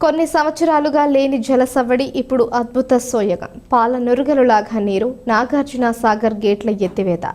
కొన్ని సంవత్సరాలుగా లేని జలసవ్వడి ఇప్పుడు అద్భుత సోయగం. పాల నురుగలులాగా నీరు నాగార్జున సాగర్ గేట్ల ఎత్తివేత.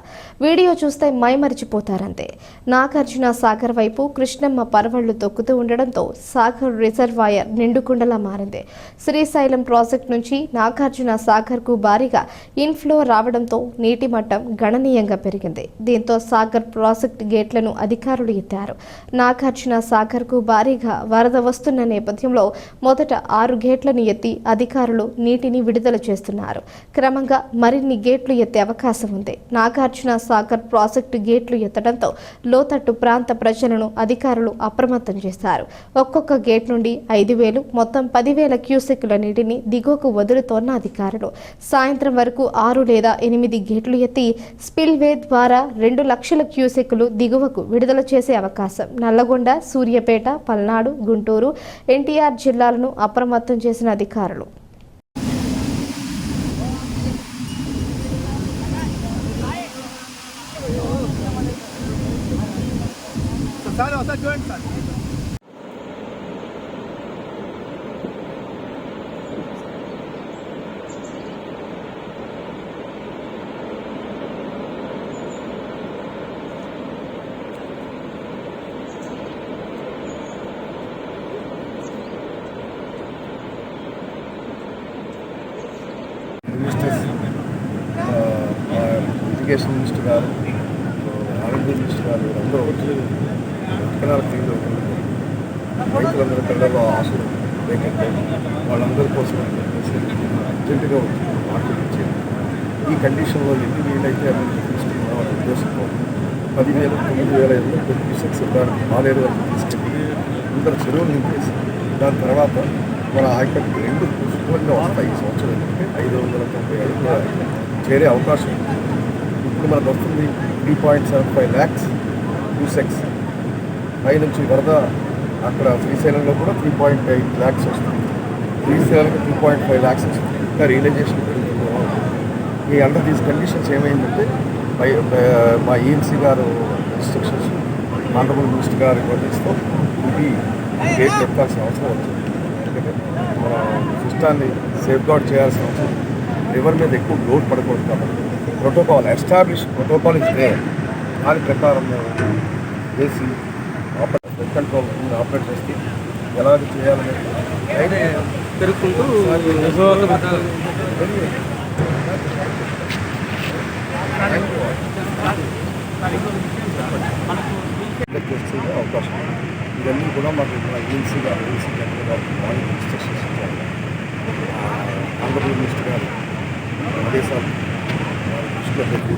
వీడియో చూస్తే మైమరిచిపోతారంతే. నాగార్జున సాగర్ వైపు కృష్ణమ్మ పరవళ్ళు తొక్కుతూ ఉండడంతో సాగర్ రిజర్వాయర్ నిండుకుండలా మారింది. శ్రీశైలం ప్రాజెక్టు నుంచి నాగార్జున సాగర్కు భారీగా ఇన్ఫ్లో రావడంతో నీటి మట్టం గణనీయంగా పెరిగింది. దీంతో సాగర్ ప్రాజెక్టు గేట్లను అధికారులు ఎత్తారు. నాగార్జున సాగర్కు భారీగా వరద వస్తున్న నేపథ్యంలో మొదట ఆరు గేట్లను ఎత్తి అధికారులు నీటిని విడుదల చేస్తున్నారు. క్రమంగా మరిన్ని గేట్లు ఎత్తే అవకాశం ఉంది. నాగార్జున సాగర్ ప్రాజెక్టు గేట్లు ఎత్తడంతో లోతట్టు ప్రాంత ప్రజలను అధికారులు అప్రమత్తం చేశారు. ఒక్కొక్క గేట్ నుండి ఐదు వేలు మొత్తం పదివేల క్యూసెక్ల నీటిని దిగువకు వదులుతోన్న అధికారులు సాయంత్రం వరకు ఆరు లేదా ఎనిమిది గేట్లు ఎత్తి స్పిల్వే ద్వారా రెండు లక్షల క్యూసెక్లు దిగువకు విడుదల చేసే అవకాశం. నల్లగొండ సూర్యాపేట పల్నాడు గుంటూరు ఎన్టీఆర్ జిల్లాలను అప్రమత్తం చేసిన అధికారులు. సార్ ఒకసారి చూడండి సార్. ఎడ్యుకేషన్ మినిస్టర్ గారు ఆరోగ్య మినిస్టర్ గారు అందరూ వచ్చి విత్తనాలు తీరు రైతులందరూ పిల్లల్లో ఆశలు లేకంటే వాళ్ళందరి కోసం అని చెప్పేసి అర్జెంటుగా వచ్చి మార్కెట్ ఇచ్చేది ఈ కండిషన్లో ఎన్ని వీలైతే అన్ని తీసుకున్నాం అనే ఉద్దేశంతో పదివేలు తొమ్మిది వేల ఎనిమిది ట్వంటీ సిక్స్ దానికి మాలేరు వరకు తీసుకెళ్ళి అందరు చెరువులు నింపేసి దాని తర్వాత మన ఆయకట్టుకు రెండు శుభ్రంగా వస్తాయి ఈ సంవత్సరం ఐదు వందల తొంభై అడుగుల చేరే అవకాశం ఉంది. ఇప్పుడు మనకు వస్తుంది three point seven five lakhs cusecs పై నుంచి వరద అక్కడ శ్రీశైలంలో కూడా త్రీ పాయింట్ ఎయిట్ ల్యాక్స్ వస్తుంది. శ్రీశైలంకి టూ పాయింట్ ఫైవ్ ల్యాక్స్ వస్తుంది. ఇంకా రియలైజేషన్ ఈ అండర్ దీస్ కండిషన్స్ ఏమైందంటే పై మా ఈఎన్సీ గారు ఇన్స్ట్రక్షన్స్ ఆనరబుల్ మినిస్టర్ గారి నోటీస్తో ఇది గేట్ పెట్టాల్సిన అవసరం వచ్చింది. ఎందుకంటే మన సిస్టాన్ని సేఫ్ గార్డ్ చేయాల్సిన అవసరం. ఉంది. రివర్ మీద ఎక్కువ లోడ్ పడకూడదు కాబట్టి. Protocol establish protocol is there. దాని ప్రకారం చేసి ఆపరేట్ కంట్రోల్ ఆపరేట్ చేస్తే ఎలాగ చేయాలనేది అయితే పెరుగుకుంటూ చేసే అవకాశం. ఇవన్నీ కూడా మాకు మన ఈఎన్సీ గారు ఈఎన్సీ జనరల్ గారు మార్నింగ్ ఇన్స్ట్రక్షన్స్ ఇచ్చారు. ఆంధ్రప్రదేశ్ మినిస్టర్ గారు ఆదేశాలు దృష్టిలో పెట్టి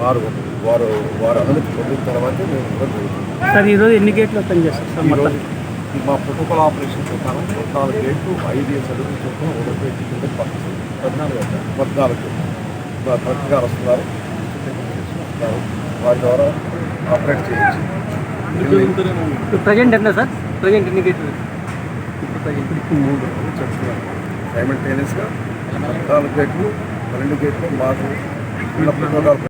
వారు వారు వారు అనుమతి పొందిన తర్వాతే మేము సార్ ఈరోజు ఎన్ని గేట్లు ఓపెన్ మొత్తం? ఈరోజు మా ప్రోటోకాల్ ఆపరేషన్ ప్రకారం పద్నాలుగు గేట్లు ఐదు అడుగులు చొప్పున ఒకటి కింద పద్నాలుగు పద్నాలుగు మా కలెక్టర్ గారు వస్తున్నారు. వారి ద్వారా ఆపరేట్ చేయొచ్చు. ప్రజెంట్ ఎంత సార్? ప్రజెంట్ ఎన్ని గేట్లు? ఇప్పుడు ప్రజెంట్ ఇప్పుడు మూడు చెప్తున్నాను సైమల్టేనియస్గా పద్నాలుగు గేట్లు పన్నెండు గేట్లు మాకు lo primero